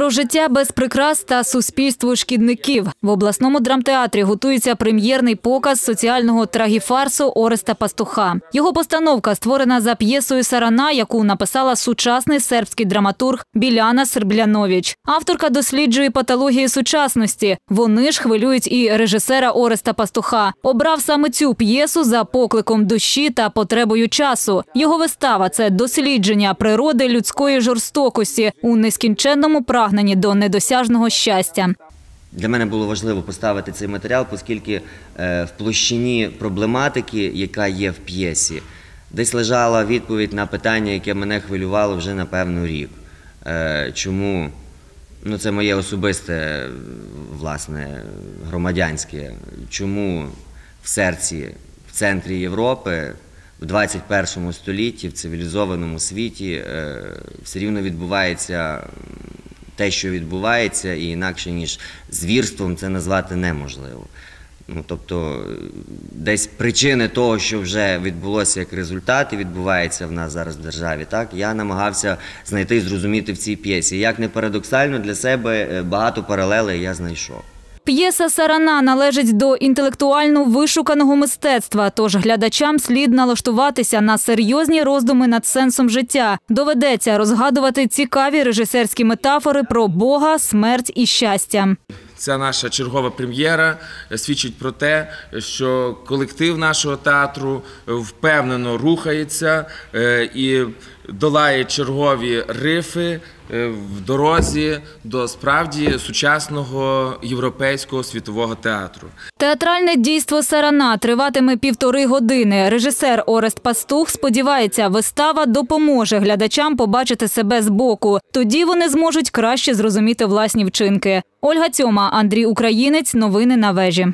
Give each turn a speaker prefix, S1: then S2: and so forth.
S1: Про життя без прикрас та суспільство шкідників в обласному драмтеатрі готується прем'єрний показ соціального трагіфарсу Ореста Пастуха. Його постановка створена за п'єсою Сарана, яку написала сучасний сербський драматург Біляна Серблянович. Авторка досліджує патології сучасності. Вони ж хвилюють і режисера Ореста Пастуха. Обрав саме цю п'єсу за покликом душі та потребою часу. Його вистава це дослідження природи людської жорстокості у нескінченному прагненні до недосяжного щастя.
S2: Для мене було важливо поставити цей матеріал, оскільки е, в площині проблематики, яка є в п'єсі, десь лежала відповідь на питання, яке мене хвилювало вже напевно рік. Е, Чому? Ну, це моє особисте, власне, громадянське. Чому в серці, в центрі Європи, в 21 столітті, в цивілізованому світі, е, все рівно відбувається те, що відбувається, і інакше ніж звірством це назвати неможливо. Ну, тобто, десь причини того, що вже відбулося як результат, і відбувається в нас зараз в державі, так я намагався знайти і зрозуміти в цій п'єсі. Як не парадоксально для себе е, багато паралелей я знайшов.
S1: П'єса Сарана належить до інтелектуально вишуканого мистецтва, тож глядачам слід налаштуватися на серйозні роздуми над сенсом життя. Доведеться розгадувати цікаві режисерські метафори про Бога, смерть і щастя.
S3: Ця наша чергова прем'єра свідчить про те, що колектив нашого театру впевнено рухається е, і долає чергові рифи е, в дорозі до справді сучасного європейського світового театру.
S1: Театральне дійство Сарана триватиме півтори години. Режисер Орест Пастух сподівається, вистава допоможе глядачам побачити себе збоку. Тоді вони зможуть краще зрозуміти власні вчинки. Ольга Цьома, Андрій Українець. Новини на вежі.